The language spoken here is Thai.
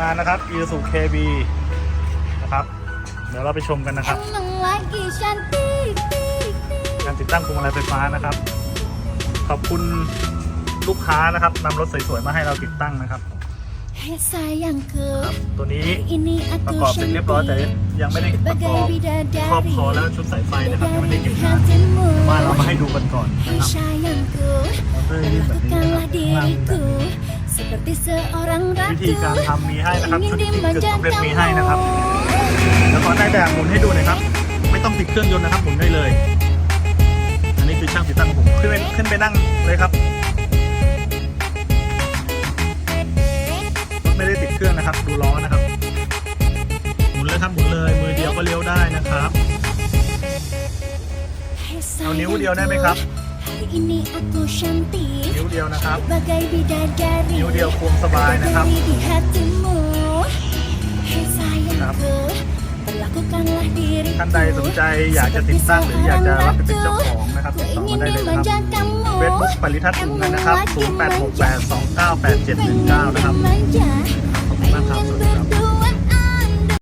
งานนะครับ i s u KB นะครับ เดี๋ยวเราไปชมกันนะครับ Emang lagi cantik tik, การติดตั้งพวงมาลัยไฟฟ้านะครับ ขอบคุณลูกค้านะครับนำรถสวยๆมาให้เราติดตั้งนะครับ Hei sayangku ตัวนี้ Ini ประ aku กอบเสร็จเรียบร้อยแต่ cantik ยังไม่ได้ประก Bagai อบครอบคอ bidadari แล้วชุดสายไฟนะครับยังไม่ได้ Dari เก็บงาน hatimu ว่าเรามาให้ดูกันก่อนนะ Hei ครับ sayangku มอเตอร์ยืดแบบนี้นะค Lakukanlah รับ วิธี ratu การทำมีให้นะครับ Ingin ชุดที่กึ่งสำเร็จ dimanjakan มีให้นะครับ แล้วขอได้แบบหมุนให้ดูหน่อยครับ ไม่ต้องติดเครื่องยนต์นะครับหมุนได้เลย อันนี้คือช่างติดตั้งของผมขึ้นไปขึ้นไปนั่งเลยครับรถไม่ได้ติดเครื่องนะครับ ดูล้อนะครับ หมุนเลยครับหมุนเลยมือเดียวก็เลี้ยวได้นะครับ Hei เอานิ้วเดียวได้ไหมครับ Hari ini aku cantik นิ้วเดียวนะครับ Bagai bidadari นิ้วเดียวควงสบายนะครับ Bidadari di hatimu Hei ครับ sayangku Perlakukanlah diriku ท่านใดสนใจอยากจะติดตั้งหรืออยากจะรับไปเป็นเจ้าของนะครับติดต่อมาได้เลยนะครับเฟซบุ๊กปริทัศน์ถุงเงินนะครับ 0868298719 นะครับ ขอบคุณมากครับ